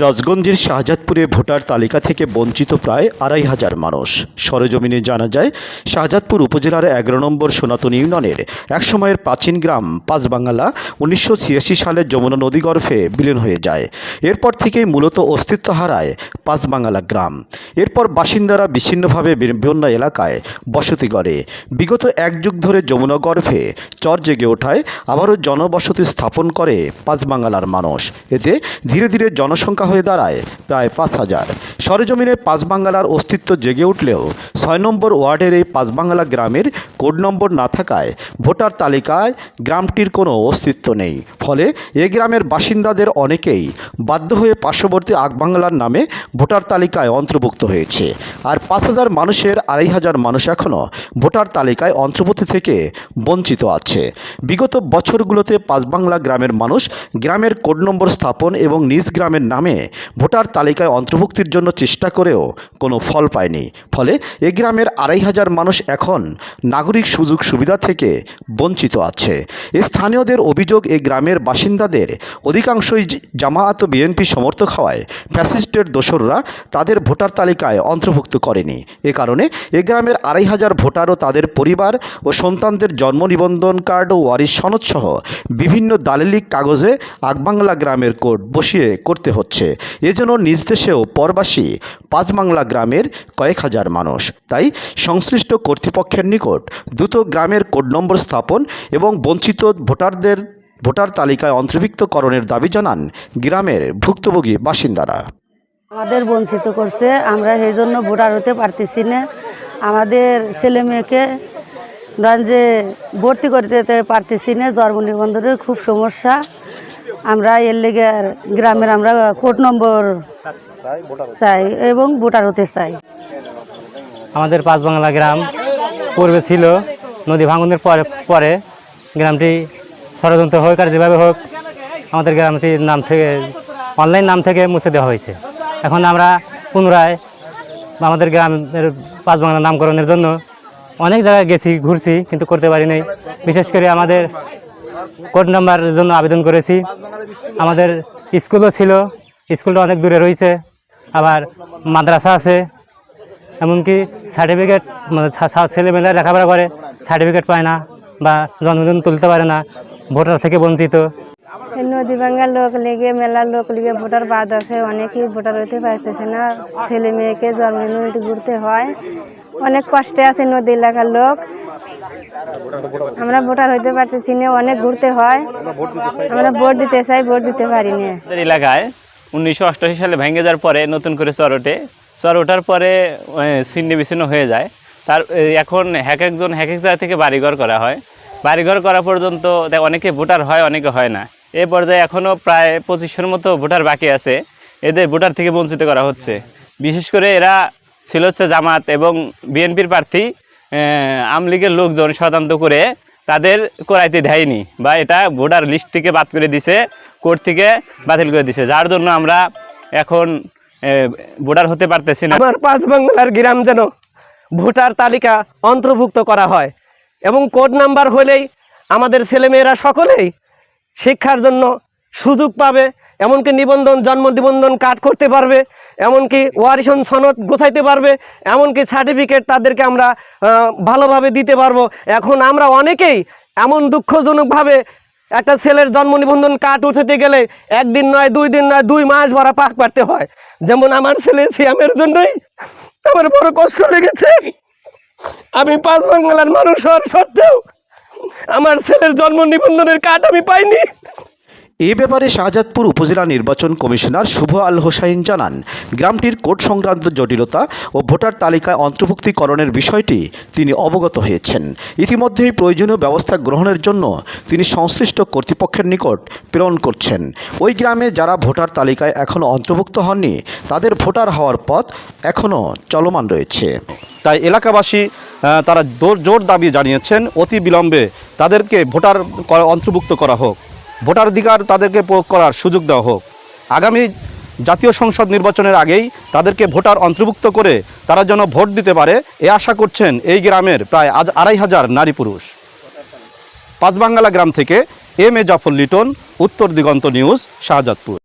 সিরাজগঞ্জের শাহজাদপুরে ভোটার তালিকা থেকে বঞ্চিত প্রায় আড়াই হাজার মানুষ। সরেজমিনে জানা যায়, শাহজাদপুর উপজেলার এগারো নম্বর সনাতন ইউনিয়নের একসময়ের প্রাচীন গ্রাম পাঁচবাঙ্গালা উনিশশো ছিয়াশি সালে যমুনা নদী গর্ভে বিলীন হয়ে যায়। এরপর থেকেই মূলত অস্তিত্ব হারায় পাঁচবাঙ্গালা গ্রাম। এরপর বাসিন্দারা বিচ্ছিন্নভাবে বিভিন্ন এলাকায় বসতি গড়ে। বিগত এক যুগ ধরে যমুনা গর্ভে চর জেগে ওঠায় আবারও জনবসতি স্থাপন করে পাঁচবাঙ্গালার মানুষ। এতে ধীরে ধীরে জনসংখ্যা হয়ে দাঁড়ায় প্রায় পাঁচ হাজার। সরেজমিনে পাঁচবাঙ্গালার অস্তিত্ব জেগে উঠলেও ছয় নম্বর ওয়ার্ডের এই পাঁচবাঙ্গালা গ্রামের কোড নম্বর না থাকায় ভোটার তালিকায় গ্রামটির কোনো অস্তিত্ব নেই। ফলে এ গ্রামের বাসিন্দাদের অনেকেই বাধ্য হয়ে পার্শ্ববর্তী আগবাংলার নামে ভোটার তালিকায় অন্তর্ভুক্ত হয়েছে। আর পাঁচ হাজার মানুষের আড়াই হাজার মানুষ এখনও ভোটার তালিকায় অন্তর্ভুক্তি থেকে বঞ্চিত আছে। বিগত বছরগুলোতে পাঁচবাংলা গ্রামের মানুষ গ্রামের কোড নম্বর স্থাপন এবং নিজ গ্রামের নামে ভোটার তালিকায় অন্তর্ভুক্তির জন্য চেষ্টা করেও কোনো ফল পায়নি। ফলে এ গ্রামের আড়াই হাজার মানুষ এখন নাগরিক সুযোগ সুবিধা থেকে বঞ্চিত আছে। স্থানীয়দের অভিযোগ এই গ্রামের বাসিন্দাদের অধিকাংশই জামায়াত ও বিএনপি সমর্থক হওয়ায় ফ্যাসিস্টের দোসররা তাদের ভোটার তালিকায় অন্তর্ভুক্ত করেনি। এ কারণে এ গ্রামের আড়াই হাজার ভোটার ও তাদের পরিবার ও সন্তানদের জন্ম নিবন্ধন কার্ড ও ওয়ারিশ সনদ সহ বিভিন্ন দালিলিক কাগজে আকবাংলা গ্রামের কোড বসিয়ে করতে হচ্ছে। এজন্য নিজ দেশেও পরবাসী পাঁচবাংলা গ্রামের কয়েক হাজার মানুষ। তাই সংশ্লিষ্ট কর্তৃপক্ষের নিকট দ্রুত গ্রামের কোড নম্বর স্থাপন এবং বঞ্চিত ভোটারদের ভোটার তালিকায় অন্তর্ভুক্তকরণের দাবি জানান গ্রামের ভুক্তভোগী বাসিন্দারা। আমাদের বঞ্চিত করছে আমরা সেই জন্য ভোটার হতে পারতেছি না। আমাদের ছেলে মেয়েকে ধরেন যে ভর্তি করতে পারতেছি না জন্ম নিবন্ধনের খুব সমস্যা। আমরা এর লেগে আর গ্রামের আমরা কোড নম্বর চাই এবং ভোটার হতে চাই। আমাদের পাঁচ বাংলা গ্রাম পূর্বে ছিল, নদী ভাঙনের পরে পরে গ্রামটি ষড়যন্ত্র হোক আর যেভাবে হোক, আমাদের গ্রামটির নাম থেকে অনলাইন নাম থেকে মুছে দেওয়া হয়েছে। এখন আমরা পুনরায় আমাদের গ্রামের পাঁচ বাংলা নামকরণের জন্য অনেক জায়গায় গেছি, ঘুরছি, কিন্তু করতে পারি নাই। বিশেষ করে আমাদের কোড নাম্বারের জন্য আবেদন করেছি। আমাদের স্কুলও ছিল, স্কুলটা অনেক দূরে রয়েছে। আবার মাদ্রাসা আছে। এমনকি সার্টিফিকেট মানে ছা- ছা- ছেলেমেয়েরা লেখাপড়া করে সার্টিফিকেট পায় না বা জন্মদিন তুলতে পারে না ভোটার থেকে বঞ্চিত। এই নদী ভাঙ্গার লোক লেগে মেলার লোক লেগে ভোটার বাদ আছে অনেকেই ভোটার হতে পারতেছে না। ছেলে মেয়েকে জন্মদিন ঘুরতে হয়। অনেক কষ্টে আছে নদী এলাকার লোক। আমরা ভোটার হইতে পারতেছি না অনেক ঘুরতে হয়। আমরা ভোট দিতে চাই ভোট দিতে পারি না। এলাকায় উনিশশো অষ্টআশি সালে ভেঙে যাওয়ার পরে নতুন করে চর ওঠে। চর ওঠার পরে ছিন্ন বিচ্ছিন্ন হয়ে যায়। তার এখন এক একজন, এক এক জায়গা থেকে বাড়িঘর করা হয়। বাড়িঘর করা পর্যন্ত অনেকে ভোটার হয়, অনেকে হয় না। এ পর্যায়ে এখনও প্রায় পঁচিশশোর মতো ভোটার বাকি আছে। এদের ভোটার থেকে বঞ্চিত করা হচ্ছে। বিশেষ করে এরা ছিল হচ্ছে জামাত এবং বিএনপির প্রার্থী আমলিগের লোকজন ষড়যন্ত্র করে তাদের করাইতে দেয়নি বা এটা ভোটার লিস্ট থেকে বাদ করে দিছে। কোর্ট থেকে বাতিল করে দিছে, যার জন্য আমরা এখন ভোটার হতে পারতেছি না। আমার পাঁচ বাংলার গ্রাম যেন ভোটার তালিকা অন্তর্ভুক্ত করা হয় এবং কোড নাম্বার হলেই আমাদের ছেলেমেয়েরা সকলেই শিক্ষার জন্য সুযোগ পাবে, এমনকি নিবন্ধন, জন্ম নিবন্ধন কার্ড করতে পারবে, এমনকি ওয়ারিশন সনদ গোছাইতে পারবে, এমনকি সার্টিফিকেট তাদেরকে আমরা ভালোভাবে দিতে পারব। এখন আমরা অনেকেই এমন দুঃখজনকভাবে একটা ছেলের জন্ম নিবন্ধন কার্ড উঠাতে গেলে একদিন নয়, দুই দিন নয়, দুই মাস ভরা পাক পারতে হয়। যেমন আমার ছেলে সিয়ামের জন্যই আমার বড় কষ্ট লেগেছে। আমি পাঁচ বাংলার মানুষ হওয়ার সত্ত্বেও আমার ছেলের জন্ম নিবন্ধনের কার্ড আমি পাইনি। এ ব্যাপারে শাহজাদপুর উপজেলা নির্বাচন কমিশনার শুভ আল হোসাইন জানান, গ্রামটির কোর্ট সংক্রান্ত জটিলতা ও ভোটার তালিকায় অন্তর্ভুক্তিকরণের বিষয়টি তিনি অবগত হয়েছেন। ইতিমধ্যেই প্রয়োজনীয় ব্যবস্থা গ্রহণের জন্য তিনি সংশ্লিষ্ট কর্তৃপক্ষের নিকট প্রেরণ করছেন। ওই গ্রামে যারা ভোটার তালিকায় এখনও অন্তর্ভুক্ত হননি, তাদের ভোটার হওয়ার পথ এখনও চলমান রয়েছে। তাই এলাকাবাসী তারা জোর- জোর দাবি জানিয়েছেন, অতি বিলম্বে তাদেরকে ভোটার অন্তর্ভুক্ত করা হোক। ভোটাধিকার তাদেরকে প্রয়োগ করার সুযোগ দেওয়া হোক। আগামী জাতীয় সংসদ নির্বাচনের আগেই তাদেরকে ভোটার অন্তর্ভুক্ত করে তারা যেন ভোট দিতে পারে, এ আশা করছেন এই গ্রামের প্রায় আজ আড়াই হাজার নারী পুরুষ। পাঁচবাঙ্গালা গ্রাম থেকে এম এ জাফর লিটন, উত্তর দিগন্ত নিউজ, শাহজাদপুর।